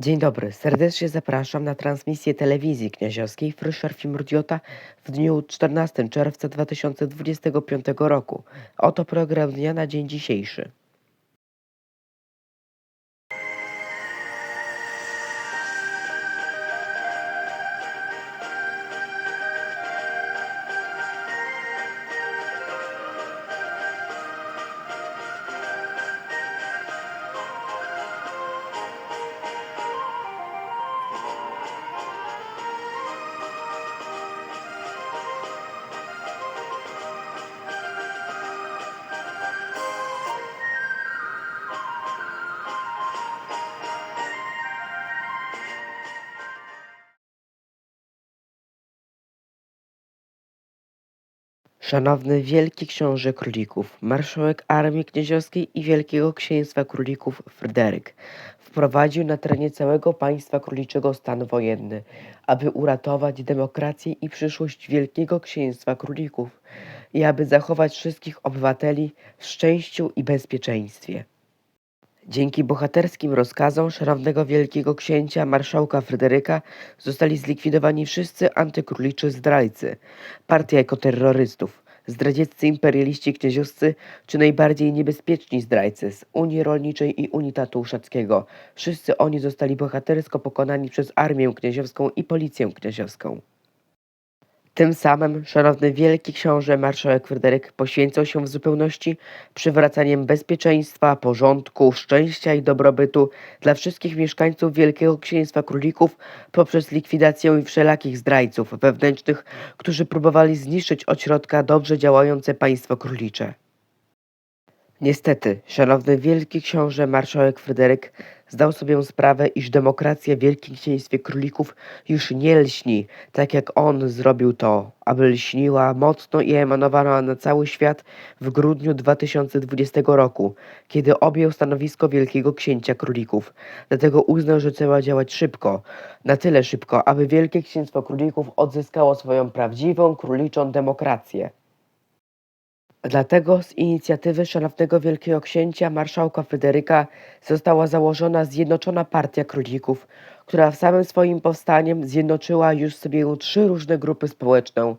Dzień dobry, serdecznie zapraszam na transmisję telewizji kniaziowskiej Fryscher Filmrdiota w dniu 14 czerwca 2025 roku. Oto program dnia na dzień dzisiejszy. Szanowny Wielki Książę Królików, marszałek Armii Knieziowskiej i Wielkiego Księstwa Królików Fryderyk wprowadził na terenie całego państwa króliczego stan wojenny, aby uratować demokrację i przyszłość Wielkiego Księstwa Królików i aby zachować wszystkich obywateli w szczęściu i bezpieczeństwie. Dzięki bohaterskim rozkazom szanownego wielkiego księcia marszałka Fryderyka zostali zlikwidowani wszyscy antykróliczy zdrajcy, partia ekoterrorystów, zdradzieccy imperialiści knieziowscy czy najbardziej niebezpieczni zdrajcy z Unii Rolniczej i Unitatu Uszackiego. Wszyscy oni zostali bohatersko pokonani przez armię knieziowską i policję knieziowską. Tym samym szanowny wielki książę marszałek Fryderyk poświęcał się w zupełności przywracaniem bezpieczeństwa, porządku, szczęścia i dobrobytu dla wszystkich mieszkańców Wielkiego Księstwa Królików poprzez likwidację wszelakich zdrajców wewnętrznych, którzy próbowali zniszczyć od środka dobrze działające państwo królicze. Niestety, szanowny wielki książę marszałek Fryderyk zdał sobie sprawę, iż demokracja w Wielkim Księstwie Królików już nie lśni, tak jak on zrobił to, aby lśniła mocno i emanowała na cały świat w grudniu 2020 roku, kiedy objął stanowisko Wielkiego Księcia Królików. Dlatego uznał, że trzeba działać szybko, na tyle szybko, aby Wielkie Księstwo Królików odzyskało swoją prawdziwą króliczą demokrację. Dlatego z inicjatywy szanownego wielkiego księcia marszałka Fryderyka została założona Zjednoczona Partia Królików, która w samym swoim powstaniem zjednoczyła już sobie trzy różne grupy społeczne.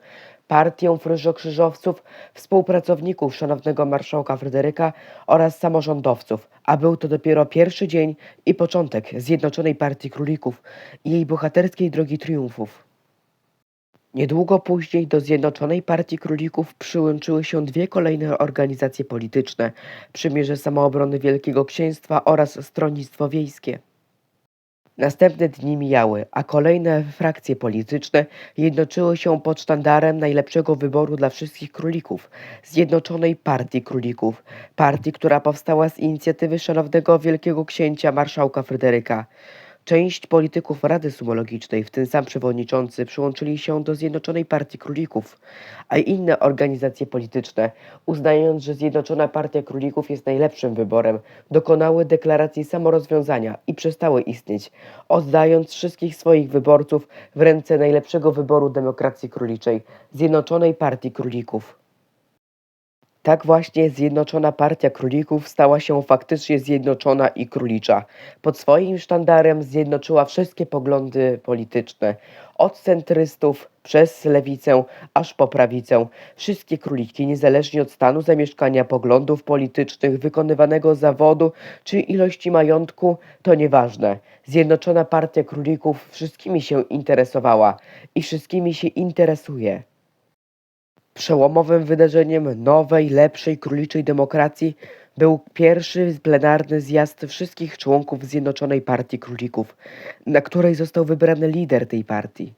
Partię Fryżokrzyżowców, współpracowników szanownego marszałka Fryderyka oraz samorządowców, a był to dopiero pierwszy dzień i początek Zjednoczonej Partii Królików i jej bohaterskiej drogi triumfów. Niedługo później do Zjednoczonej Partii Królików przyłączyły się dwie kolejne organizacje polityczne: Przymierze Samoobrony Wielkiego Księstwa oraz Stronnictwo Wiejskie. Następne dni mijały, a kolejne frakcje polityczne jednoczyły się pod sztandarem najlepszego wyboru dla wszystkich królików Zjednoczonej Partii Królików, partii, która powstała z inicjatywy szanownego wielkiego księcia marszałka Fryderyka. Część polityków Rady Sumologicznej, w tym sam przewodniczący, przyłączyli się do Zjednoczonej Partii Królików, a inne organizacje polityczne, uznając, że Zjednoczona Partia Królików jest najlepszym wyborem, dokonały deklaracji samorozwiązania i przestały istnieć, oddając wszystkich swoich wyborców w ręce najlepszego wyboru demokracji króliczej Zjednoczonej Partii Królików. Tak właśnie Zjednoczona Partia Królików stała się faktycznie zjednoczona i królicza. Pod swoim sztandarem zjednoczyła wszystkie poglądy polityczne, od centrystów przez lewicę aż po prawicę. Wszystkie króliki, niezależnie od stanu zamieszkania, poglądów politycznych, wykonywanego zawodu czy ilości majątku, to nieważne. Zjednoczona Partia Królików wszystkimi się interesowała i wszystkimi się interesuje. Przełomowym wydarzeniem nowej, lepszej, króliczej demokracji był pierwszy plenarny zjazd wszystkich członków Zjednoczonej Partii Królików, na której został wybrany lider tej partii.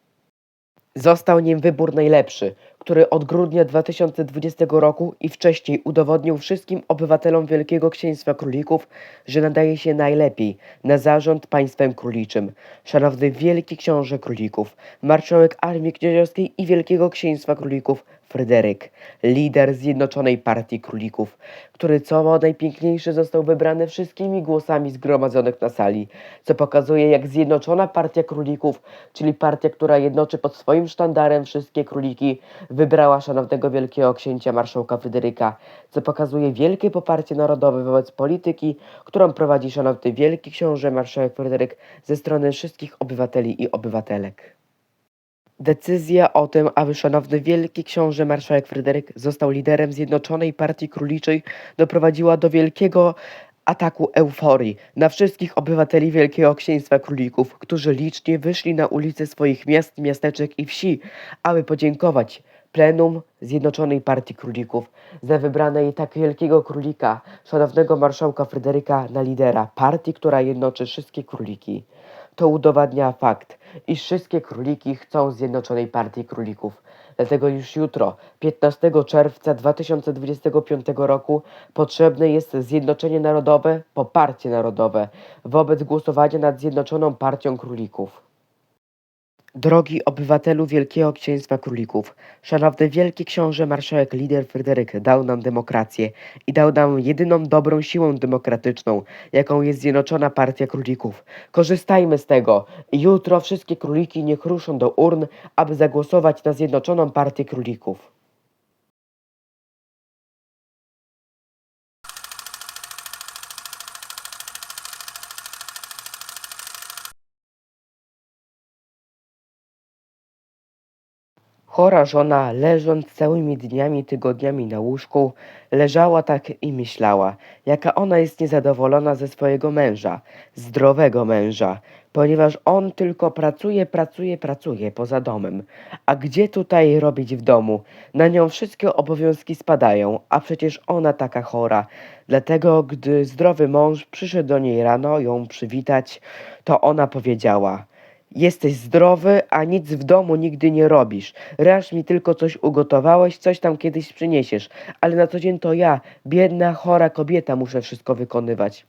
Został nim wybór najlepszy, który od grudnia 2020 roku i wcześniej udowodnił wszystkim obywatelom Wielkiego Księstwa Królików, że nadaje się najlepiej na zarząd państwem króliczym. Szanowny Wielki Książę Królików, marszałek Armii Kniedziowskiej i Wielkiego Księstwa Królików Fryderyk, lider Zjednoczonej Partii Królików, który co najpiękniejszy został wybrany wszystkimi głosami zgromadzonych na sali, co pokazuje jak Zjednoczona Partia Królików, czyli partia, która jednoczy pod swoim sztandarem wszystkie króliki, wybrała szanownego wielkiego księcia marszałka Fryderyka, co pokazuje wielkie poparcie narodowe wobec polityki, którą prowadzi szanowny wielki książę marszałek Fryderyk ze strony wszystkich obywateli i obywatelek. Decyzja o tym, aby szanowny wielki książę marszałek Fryderyk został liderem Zjednoczonej Partii Króliczej, doprowadziła do wielkiego ataku euforii na wszystkich obywateli Wielkiego Księstwa Królików, którzy licznie wyszli na ulice swoich miast, miasteczek i wsi, aby podziękować plenum Zjednoczonej Partii Królików za wybrane i tak wielkiego królika, szanownego marszałka Fryderyka na lidera partii, która jednoczy wszystkie króliki. To udowadnia fakt, iż wszystkie króliki chcą Zjednoczonej Partii Królików. Dlatego już jutro, 15 czerwca 2025 roku, potrzebne jest zjednoczenie narodowe, poparcie narodowe wobec głosowania nad Zjednoczoną Partią Królików. Drogi obywatelu Wielkiego Księstwa Królików, szanowny Wielki Książę Marszałek Lider Fryderyk dał nam demokrację i dał nam jedyną dobrą siłę demokratyczną, jaką jest Zjednoczona Partia Królików. Korzystajmy z tego i jutro wszystkie króliki niech ruszą do urn, aby zagłosować na Zjednoczoną Partię Królików. Chora żona, leżąc całymi dniami, tygodniami na łóżku, leżała tak i myślała, jaka ona jest niezadowolona ze swojego męża, zdrowego męża, ponieważ on tylko pracuje, pracuje, pracuje poza domem. A gdzie tutaj robić w domu? Na nią wszystkie obowiązki spadają, a przecież ona taka chora. Dlatego, gdy zdrowy mąż przyszedł do niej rano ją przywitać, to ona powiedziała – Jesteś zdrowy, a nic w domu nigdy nie robisz. Raz mi tylko coś ugotowałeś, coś tam kiedyś przyniesiesz, ale na co dzień to ja, biedna, chora kobieta, muszę wszystko wykonywać.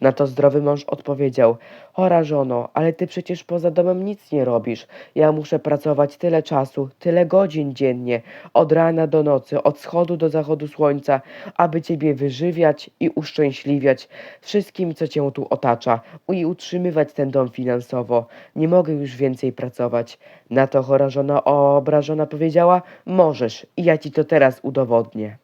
Na to zdrowy mąż odpowiedział: Chora żono, ale ty przecież poza domem nic nie robisz. Ja muszę pracować tyle czasu, tyle godzin dziennie, od rana do nocy, od wschodu do zachodu słońca, aby ciebie wyżywiać i uszczęśliwiać wszystkim, co cię tu otacza, i utrzymywać ten dom finansowo. Nie mogę już więcej pracować. Na to chora żona obrażona powiedziała: Możesz, i ja ci to teraz udowodnię.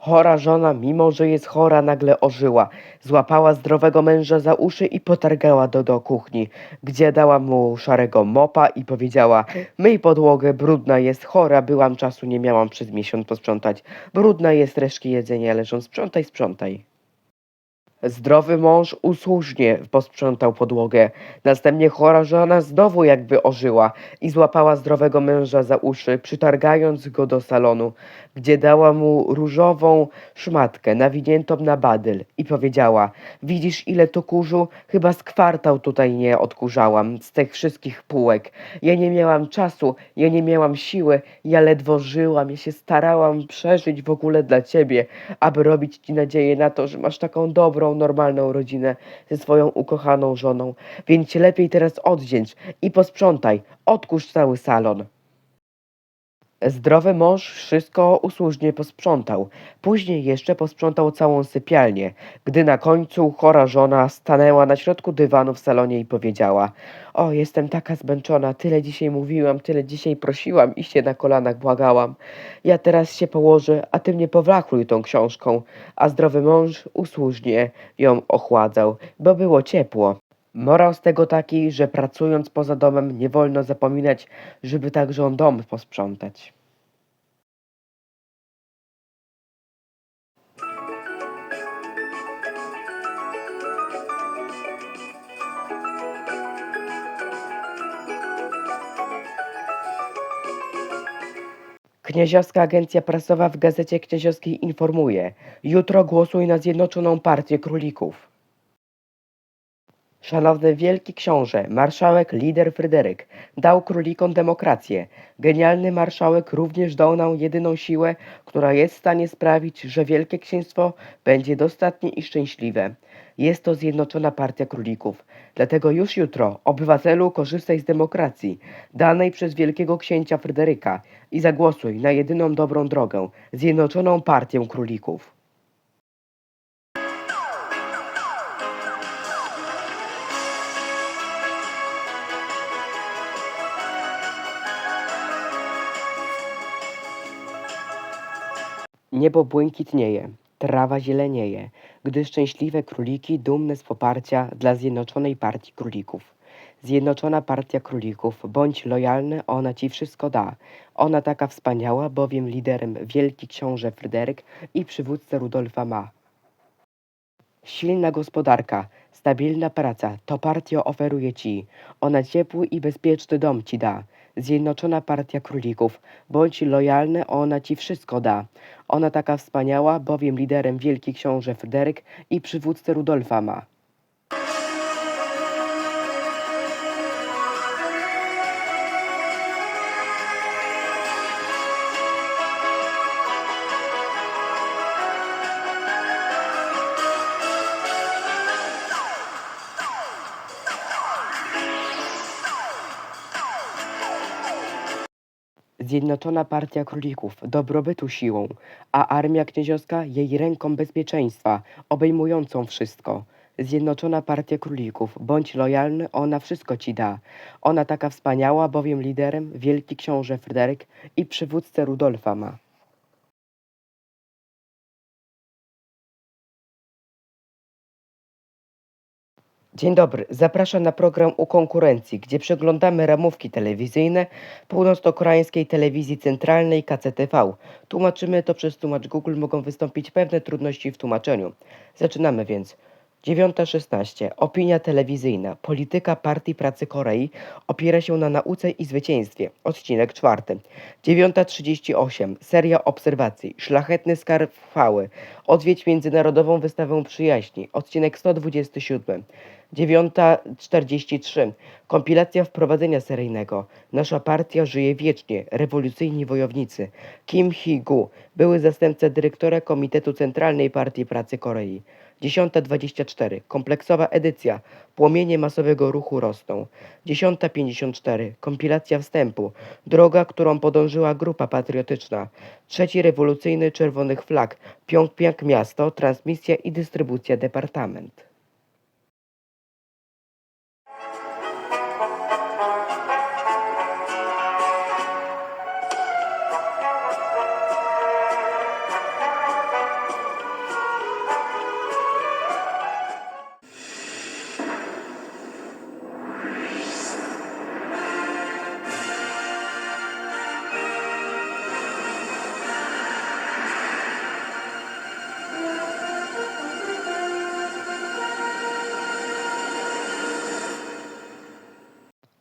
Chora żona, mimo że jest chora, nagle ożyła. Złapała zdrowego męża za uszy i potargała do, do kuchni, gdzie dała mu szarego mopa i powiedziała: Myj podłogę, brudna jest, chora byłam, czasu nie miałam przez miesiąc posprzątać. Brudna jest, resztki jedzenia leżą, sprzątaj, sprzątaj. Zdrowy mąż usłużnie posprzątał podłogę. Następnie chora żona znowu jakby ożyła i złapała zdrowego męża za uszy, przytargając go do salonu, gdzie dała mu różową szmatkę nawiniętą na badyl i powiedziała: Widzisz, ile tu kurzu? Chyba z kwartał tutaj nie odkurzałam z tych wszystkich półek. Ja nie miałam czasu, ja nie miałam siły, ja ledwo żyłam, ja się starałam przeżyć w ogóle dla ciebie, aby robić ci nadzieję na to, że masz taką dobrą, normalną rodzinę ze swoją ukochaną żoną. Więc się lepiej teraz oddzięcz i posprzątaj, odkurz cały salon. Zdrowy mąż wszystko usłużnie posprzątał. Później jeszcze posprzątał całą sypialnię, gdy na końcu chora żona stanęła na środku dywanu w salonie i powiedziała: O, jestem taka zmęczona, tyle dzisiaj mówiłam, tyle dzisiaj prosiłam i się na kolanach błagałam. Ja teraz się położę, a ty mnie powlachluj tą książką. A zdrowy mąż usłużnie ją ochładzał, bo było ciepło. Morał z tego taki, że pracując poza domem nie wolno zapominać, żeby także on dom posprzątać. Knieziowska Agencja Prasowa w Gazecie Knieziowskiej informuje: Jutro głosuj na Zjednoczoną Partię Królików. Szanowny Wielki Książę, marszałek lider Fryderyk dał królikom demokrację. Genialny marszałek również dał nam jedyną siłę, która jest w stanie sprawić, że Wielkie Księstwo będzie dostatnie i szczęśliwe. Jest to Zjednoczona Partia Królików. Dlatego już jutro, obywatelu, korzystaj z demokracji danej przez Wielkiego Księcia Fryderyka i zagłosuj na jedyną dobrą drogę Zjednoczoną Partię Królików. Niebo błękitnieje, trawa zielenieje, gdy szczęśliwe króliki dumne z poparcia dla Zjednoczonej Partii Królików. Zjednoczona Partia Królików, bądź lojalny, ona ci wszystko da. Ona taka wspaniała, bowiem liderem wielki książę Fryderyk i przywódcę Rudolfa ma. Silna gospodarka, stabilna praca, to partia oferuje ci. Ona ciepły i bezpieczny dom ci da. Zjednoczona Partia Królików, bądź lojalny, ona ci wszystko da. Ona taka wspaniała, bowiem liderem wielki książę Fryderyk i przywódcę Rudolfa ma. Zjednoczona Partia Królików, dobrobytu siłą, a Armia Knieziowska jej ręką bezpieczeństwa, obejmującą wszystko. Zjednoczona Partia Królików, bądź lojalny, ona wszystko ci da. Ona taka wspaniała, bowiem liderem wielki książę Fryderyk i przywódcę Rudolfa ma. Dzień dobry, zapraszam na program u konkurencji, gdzie przeglądamy ramówki telewizyjne północno-koreańskiej telewizji centralnej KCTV. Tłumaczymy to przez tłumacz Google, mogą wystąpić pewne trudności w tłumaczeniu. Zaczynamy więc. 9.16. Opinia telewizyjna. Polityka Partii Pracy Korei opiera się na nauce i zwycięstwie. Odcinek 4. 9.38. Seria obserwacji. Szlachetny skarb chwały. Odwiedź Międzynarodową Wystawę Przyjaźni. Odcinek 127. 9.43. Kompilacja wprowadzenia seryjnego. Nasza partia żyje wiecznie. Rewolucyjni wojownicy. Kim Hee-gu, były zastępca dyrektora Komitetu Centralnej Partii Pracy Korei. 10.24. Kompleksowa edycja. Płomienie masowego ruchu rosną. 10.54. Kompilacja wstępu. Droga, którą podążyła grupa patriotyczna. Trzeci rewolucyjny czerwonych flag. Pjongpjang miasto. Transmisja i dystrybucja departament.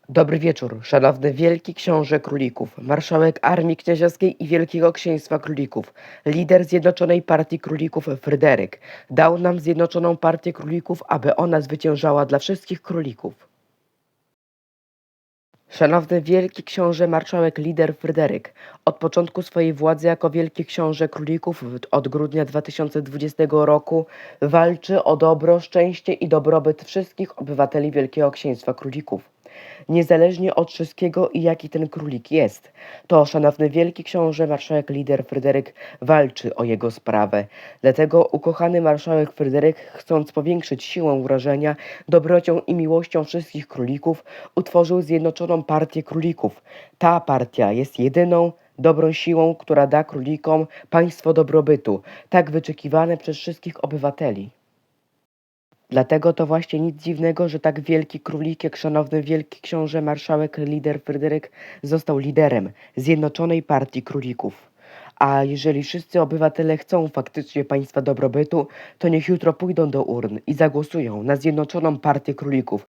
Dobry wieczór, szanowny wielki książę królików, marszałek Armii Knieziowskiej i Wielkiego Księstwa Królików, lider Zjednoczonej Partii Królików Fryderyk, dał nam Zjednoczoną Partię Królików, aby ona zwyciężała dla wszystkich królików. Szanowny wielki książę marszałek lider Fryderyk, od początku swojej władzy jako wielki książę królików od grudnia 2020 roku walczy o dobro, szczęście i dobrobyt wszystkich obywateli Wielkiego Księstwa Królików. Niezależnie od wszystkiego i jaki ten królik jest, to szanowny wielki książę marszałek lider Fryderyk walczy o jego sprawę. Dlatego ukochany marszałek Fryderyk, chcąc powiększyć siłę urażenia, dobrocią i miłością wszystkich królików, utworzył Zjednoczoną Partię Królików. Ta partia jest jedyną dobrą siłą, która da królikom państwo dobrobytu, tak wyczekiwane przez wszystkich obywateli. Dlatego to właśnie nic dziwnego, że tak wielki królik jak szanowny wielki książę marszałek lider Fryderyk został liderem Zjednoczonej Partii Królików. A jeżeli wszyscy obywatele chcą faktycznie państwa dobrobytu, to niech jutro pójdą do urn i zagłosują na Zjednoczoną Partię Królików.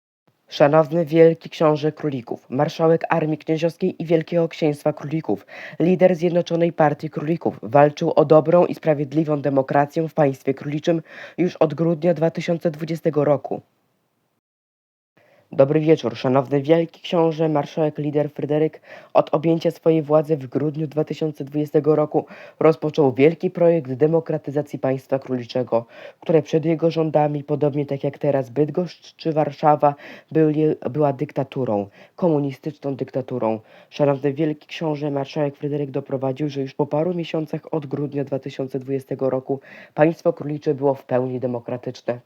Szanowny Wielki Książę Królików, marszałek Armii Knieziowskiej i Wielkiego Księstwa Królików, lider Zjednoczonej Partii Królików, walczył o dobrą i sprawiedliwą demokrację w państwie króliczym już od grudnia 2020 roku. Dobry wieczór, szanowny wielki książę, marszałek lider Fryderyk od objęcia swojej władzy w grudniu 2020 roku rozpoczął wielki projekt demokratyzacji państwa króliczego, które przed jego rządami, podobnie tak jak teraz Bydgoszcz czy Warszawa, byli, była dyktaturą, komunistyczną dyktaturą. Szanowny wielki książę, marszałek Fryderyk doprowadził, że już po paru miesiącach od grudnia 2020 roku państwo królicze było w pełni demokratyczne.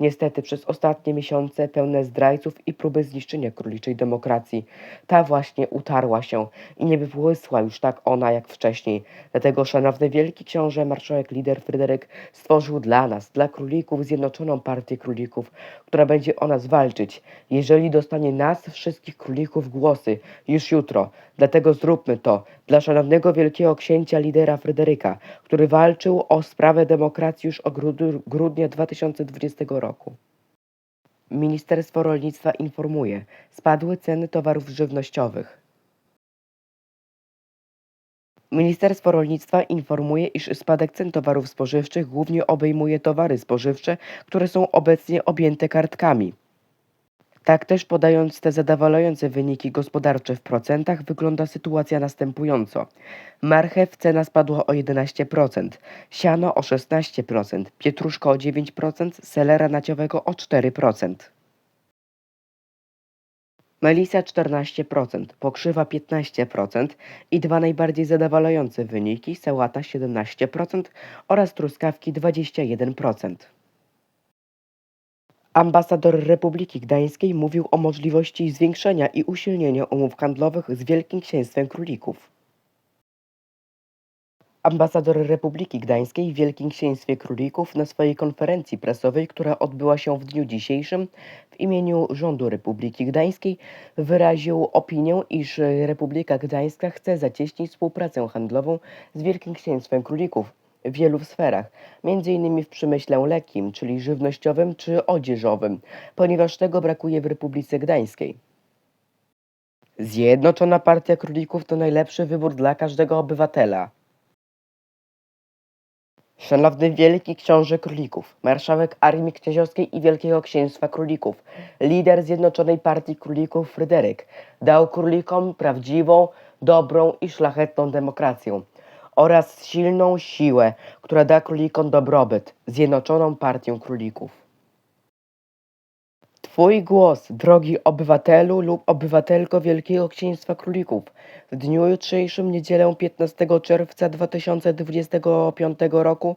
Niestety przez ostatnie miesiące pełne zdrajców i próby zniszczenia króliczej demokracji, ta właśnie utarła się i nie błysła już tak ona jak wcześniej. Dlatego szanowny wielki książę, marszałek lider Fryderyk stworzył dla nas, dla królików, Zjednoczoną Partię Królików, która będzie o nas walczyć, jeżeli dostanie nas wszystkich królików głosy już jutro. Dlatego zróbmy to dla szanownego wielkiego księcia lidera Fryderyka, który walczył o sprawę demokracji już od grudnia 2020 roku. Ministerstwo Rolnictwa informuje, spadły ceny towarów żywnościowych. Ministerstwo Rolnictwa informuje, iż spadek cen towarów spożywczych głównie obejmuje towary spożywcze, które są obecnie objęte kartkami. Tak też podając te zadowalające wyniki gospodarcze w procentach, wygląda sytuacja następująco. Marchew cena spadła o 11%, siano o 16%, pietruszka o 9%, selera naciowego o 4%. Melisa 14%, pokrzywa 15% i dwa najbardziej zadowalające wyniki sałata 17% oraz truskawki 21%. Ambasador Republiki Gdańskiej mówił o możliwości zwiększenia i usilnienia umów handlowych z Wielkim Księstwem Królików. Ambasador Republiki Gdańskiej w Wielkim Księstwie Królików na swojej konferencji prasowej, która odbyła się w dniu dzisiejszym, w imieniu rządu Republiki Gdańskiej wyraził opinię, iż Republika Gdańska chce zacieśnić współpracę handlową z Wielkim Księstwem Królików wielu sferach, m.in. w przemyśle lekkim, czyli żywnościowym czy odzieżowym, ponieważ tego brakuje w Republice Gdańskiej. Zjednoczona Partia Królików to najlepszy wybór dla każdego obywatela. Szanowny Wielki Książę Królików, marszałek Armii Knieziowskiej i Wielkiego Księstwa Królików, lider Zjednoczonej Partii Królików Fryderyk, dał królikom prawdziwą, dobrą i szlachetną demokrację oraz silną siłę, która da królikom dobrobyt, Zjednoczoną Partię Królików. Twój głos, drogi obywatelu lub obywatelko Wielkiego Księstwa Królików, w dniu jutrzejszym, niedzielę 15 czerwca 2025 roku,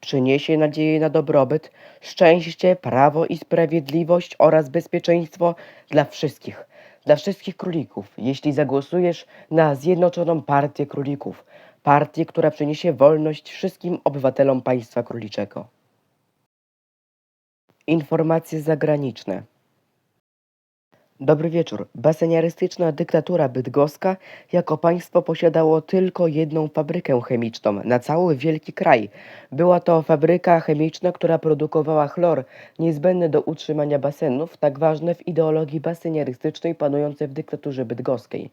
przyniesie nadzieję na dobrobyt, szczęście, prawo i sprawiedliwość oraz bezpieczeństwo dla wszystkich, dla wszystkich królików, jeśli zagłosujesz na Zjednoczoną Partię Królików, partię, która przyniesie wolność wszystkim obywatelom państwa króliczego. Informacje zagraniczne. Dobry wieczór. Baseniarystyczna dyktatura bydgoska jako państwo posiadało tylko jedną fabrykę chemiczną na cały wielki kraj. Była to fabryka chemiczna, która produkowała chlor niezbędny do utrzymania basenów, tak ważne w ideologii baseniarystycznej panującej w dyktaturze bydgoskiej.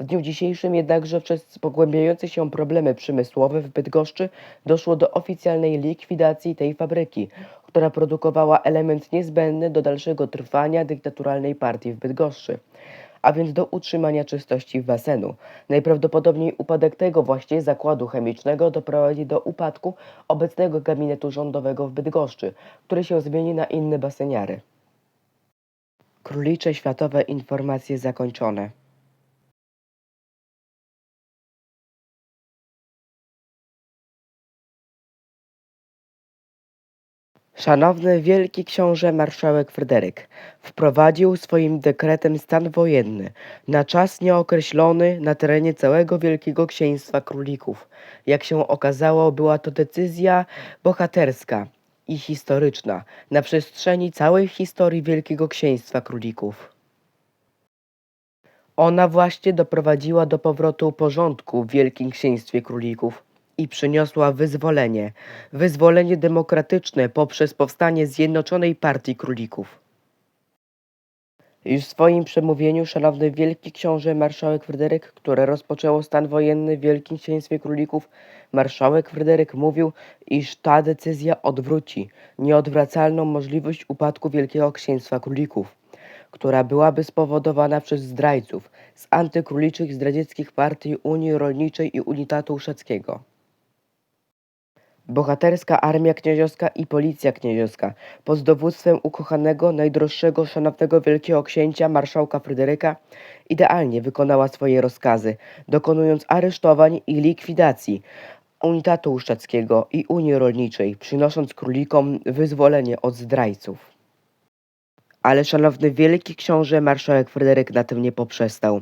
W dniu dzisiejszym jednakże przez pogłębiające się problemy przemysłowe w Bydgoszczy doszło do oficjalnej likwidacji tej fabryki, która produkowała element niezbędny do dalszego trwania dyktaturalnej partii w Bydgoszczy, a więc do utrzymania czystości basenu. Najprawdopodobniej upadek tego właśnie zakładu chemicznego doprowadzi do upadku obecnego gabinetu rządowego w Bydgoszczy, który się zmieni na inne baseniary. Królicze światowe informacje zakończone. Szanowny Wielki Książę Marszałek Fryderyk wprowadził swoim dekretem stan wojenny na czas nieokreślony na terenie całego Wielkiego Księstwa Królików. Jak się okazało, była to decyzja bohaterska i historyczna na przestrzeni całej historii Wielkiego Księstwa Królików. Ona właśnie doprowadziła do powrotu porządku w Wielkim Księstwie Królików i przyniosła wyzwolenie, wyzwolenie demokratyczne poprzez powstanie Zjednoczonej Partii Królików. Już w swoim przemówieniu szanowny wielki książę marszałek Fryderyk, które rozpoczęło stan wojenny w Wielkim Księstwie Królików, marszałek Fryderyk mówił, iż ta decyzja odwróci nieodwracalną możliwość upadku Wielkiego Księstwa Królików, która byłaby spowodowana przez zdrajców z antykróliczych zdradzieckich partii Unii Rolniczej i Unitatu Uszeckiego. Bohaterska armia knieziowska i policja knieziowska pod dowództwem ukochanego, najdroższego, szanownego wielkiego księcia marszałka Fryderyka idealnie wykonała swoje rozkazy, dokonując aresztowań i likwidacji Unitatu Uszczeckiego i Unii Rolniczej, przynosząc królikom wyzwolenie od zdrajców. Ale szanowny wielki książę marszałek Fryderyk na tym nie poprzestał.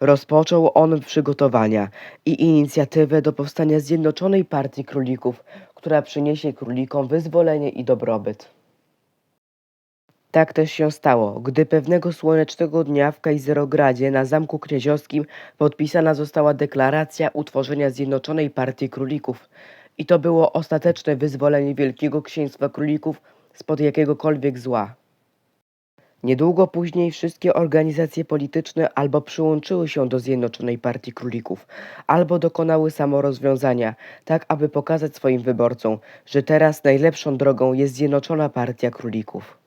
Rozpoczął on przygotowania i inicjatywę do powstania Zjednoczonej Partii Królików, która przyniesie królikom wyzwolenie i dobrobyt. Tak też się stało, gdy pewnego słonecznego dnia w Kajzerogradzie na Zamku Knieziowskim podpisana została deklaracja utworzenia Zjednoczonej Partii Królików. I to było ostateczne wyzwolenie Wielkiego Księstwa Królików spod jakiegokolwiek zła. Niedługo później wszystkie organizacje polityczne albo przyłączyły się do Zjednoczonej Partii Królików, albo dokonały samorozwiązania, tak aby pokazać swoim wyborcom, że teraz najlepszą drogą jest Zjednoczona Partia Królików.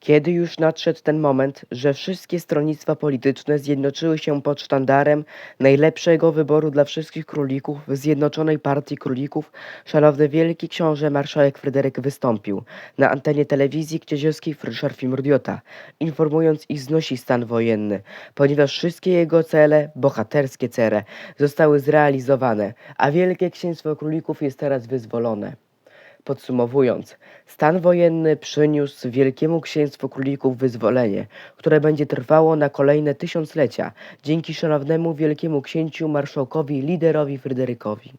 Kiedy już nadszedł ten moment, że wszystkie stronnictwa polityczne zjednoczyły się pod sztandarem najlepszego wyboru dla wszystkich królików w Zjednoczonej Partii Królików, szanowny wielki książę marszałek Fryderyk wystąpił na antenie telewizji knieziowskiej Frischarfimurdiota, informując iż znosi stan wojenny, ponieważ wszystkie jego cele, bohaterskie cele, zostały zrealizowane, a Wielkie Księstwo Królików jest teraz wyzwolone. Podsumowując, stan wojenny przyniósł Wielkiemu Księstwu Królików wyzwolenie, które będzie trwało na kolejne tysiąclecia dzięki szanownemu Wielkiemu Księciu Marszałkowi Liderowi Fryderykowi.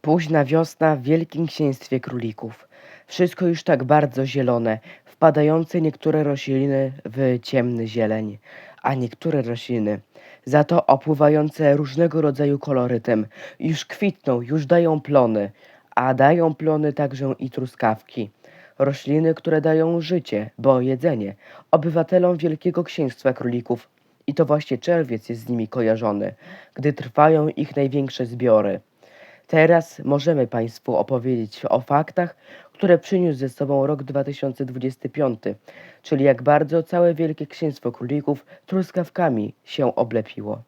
Późna wiosna w Wielkim Księstwie Królików. Wszystko już tak bardzo zielone, wpadające niektóre rośliny w ciemny zieleń, a niektóre rośliny za to opływające różnego rodzaju kolorytem. Już kwitną, już dają plony, a dają plony także i truskawki. Rośliny, które dają życie, bo jedzenie obywatelom Wielkiego Księstwa Królików. I to właśnie czerwiec jest z nimi kojarzony, gdy trwają ich największe zbiory. Teraz możemy Państwu opowiedzieć o faktach, które przyniósł ze sobą rok 2025, czyli jak bardzo całe Wielkie Księstwo Królików truskawkami się oblepiło.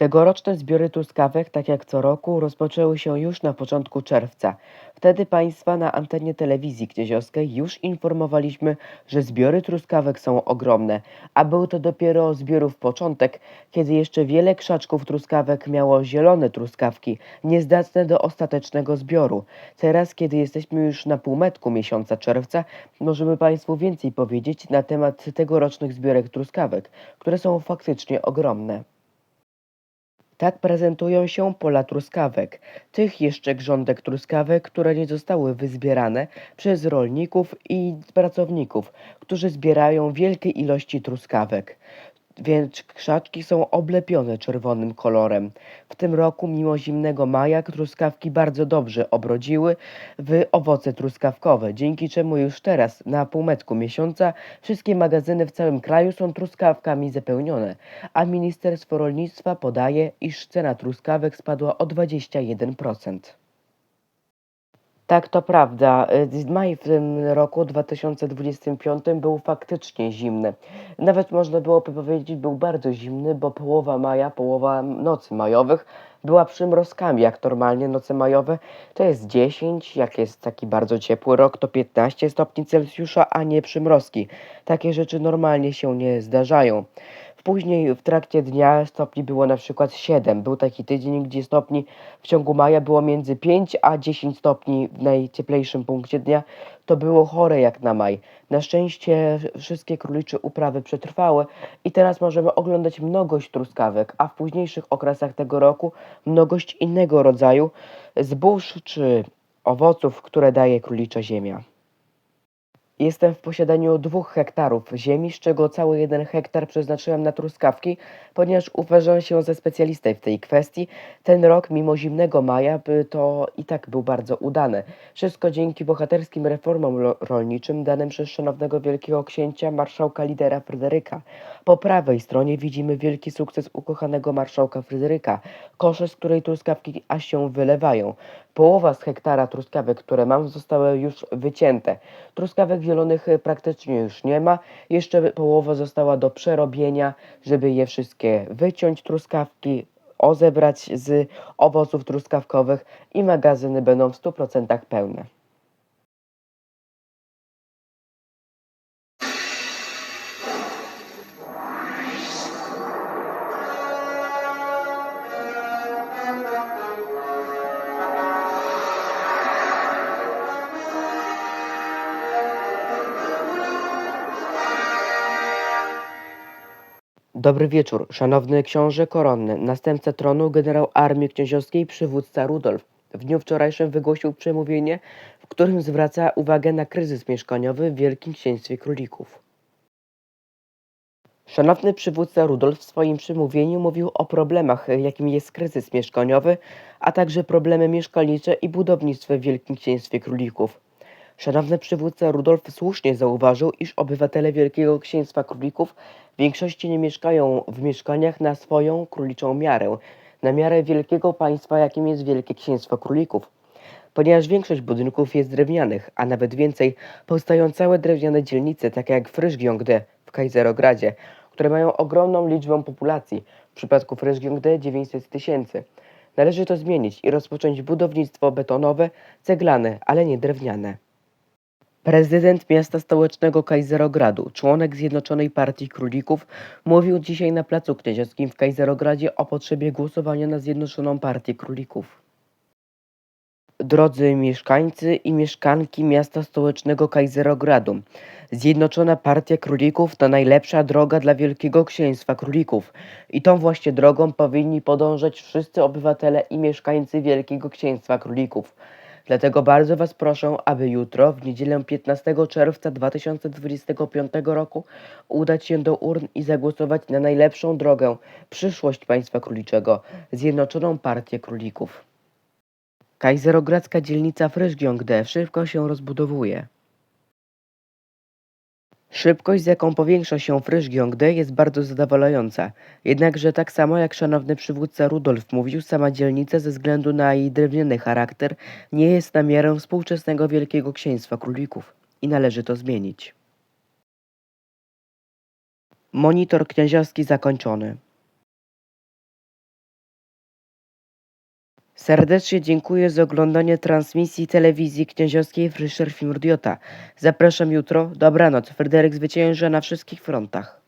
Tegoroczne zbiory truskawek, tak jak co roku, rozpoczęły się już na początku czerwca. Wtedy Państwa na antenie telewizji knieziowskiej już informowaliśmy, że zbiory truskawek są ogromne, a był to dopiero zbiorów początek, kiedy jeszcze wiele krzaczków truskawek miało zielone truskawki, niezdatne do ostatecznego zbioru. Teraz, kiedy jesteśmy już na półmetku miesiąca czerwca, możemy Państwu więcej powiedzieć na temat tegorocznych zbiorek truskawek, które są faktycznie ogromne. Tak prezentują się pola truskawek, tych jeszcze grządek truskawek, które nie zostały wyzbierane przez rolników i pracowników, którzy zbierają wielkie ilości truskawek więc krzaczki są oblepione czerwonym kolorem. W tym roku, mimo zimnego maja, truskawki bardzo dobrze obrodziły w owoce truskawkowe, dzięki czemu już teraz, na półmetku miesiąca, wszystkie magazyny w całym kraju są truskawkami zapełnione, a Ministerstwo Rolnictwa podaje, iż cena truskawek spadła o 21%. Tak, to prawda. Y, Maj w tym roku 2025 był faktycznie zimny. Nawet można byłoby powiedzieć, był bardzo zimny, bo połowa maja, połowa nocy majowych była przymrozkami. Jak normalnie noce majowe to jest 10, jak jest taki bardzo ciepły rok, to 15 stopni Celsjusza, a nie przymrozki. Takie rzeczy normalnie się nie zdarzają. Później w trakcie dnia stopni było na przykład 7. Był taki tydzień, gdzie stopni w ciągu maja było między 5 a 10 stopni w najcieplejszym punkcie dnia. To było chore jak na maj. Na szczęście wszystkie królicze uprawy przetrwały i teraz możemy oglądać mnogość truskawek, a w późniejszych okresach tego roku mnogość innego rodzaju zbóż czy owoców, które daje królicza ziemia. Jestem w posiadaniu dwóch hektarów ziemi, z czego cały jeden hektar przeznaczyłem na truskawki, ponieważ uważam się za specjalistę w tej kwestii. Ten rok, mimo zimnego maja, by to i tak był bardzo udany. Wszystko dzięki bohaterskim reformom rolniczym danym przez szanownego wielkiego księcia marszałka lidera Fryderyka. Po prawej stronie widzimy wielki sukces ukochanego marszałka Fryderyka, kosze, z której truskawki aż się wylewają. Połowa z hektara truskawek, które mam, zostały już wycięte. Truskawek zielonych praktycznie już nie ma. Jeszcze połowa została do przerobienia, żeby je wszystkie wyciąć truskawki, ozebrać z owoców truskawkowych i magazyny będą w 100% pełne. Dobry wieczór, szanowny książę koronny, następca tronu, generał armii książowskiej, przywódca Rudolf. W dniu wczorajszym wygłosił przemówienie, w którym zwraca uwagę na kryzys mieszkaniowy w Wielkim Księstwie Królików. Szanowny przywódca Rudolf w swoim przemówieniu mówił o problemach, jakim jest kryzys mieszkaniowy, a także problemy mieszkalnicze i budownictwo w Wielkim Księstwie Królików. Szanowny przywódca Rudolf słusznie zauważył, iż obywatele Wielkiego Księstwa Królików w większości nie mieszkają w mieszkaniach na swoją króliczą miarę, na miarę wielkiego państwa, jakim jest Wielkie Księstwo Królików. Ponieważ większość budynków jest drewnianych, a nawet więcej, powstają całe drewniane dzielnice, takie jak Fryszgiongde w Kajzerogradzie, które mają ogromną liczbę populacji, w przypadku Fryszgiongde 900 tysięcy. Należy to zmienić i rozpocząć budownictwo betonowe, ceglane, ale nie drewniane. Prezydent miasta stołecznego Kajzerogradu, członek Zjednoczonej Partii Królików, mówił dzisiaj na Placu Kniedziowskim w Kajzerogradzie o potrzebie głosowania na Zjednoczoną Partię Królików. Drodzy mieszkańcy i mieszkanki miasta stołecznego Kajzerogradu, Zjednoczona Partia Królików to najlepsza droga dla Wielkiego Księstwa Królików i tą właśnie drogą powinni podążać wszyscy obywatele i mieszkańcy Wielkiego Księstwa Królików. Dlatego bardzo Was proszę, aby jutro, w niedzielę 15 czerwca 2025 roku, udać się do urn i zagłosować na najlepszą drogę, przyszłość państwa króliczego, Zjednoczoną Partię Królików. Kajzerogradzka dzielnica Fryszgiongde szybko się rozbudowuje. Szybkość, z jaką powiększa się Fryszgiongde jest bardzo zadowalająca. Jednakże tak samo jak szanowny przywódca Rudolf mówił, sama dzielnica ze względu na jej drewniany charakter nie jest na miarę współczesnego Wielkiego Księstwa Królików i należy to zmienić. Monitor kniaziowski zakończony. Serdecznie dziękuję za oglądanie transmisji telewizji kniaziowskiej Frischer Fimurdiota. Zapraszam jutro. Dobranoc. Fryderyk zwycięża na wszystkich frontach.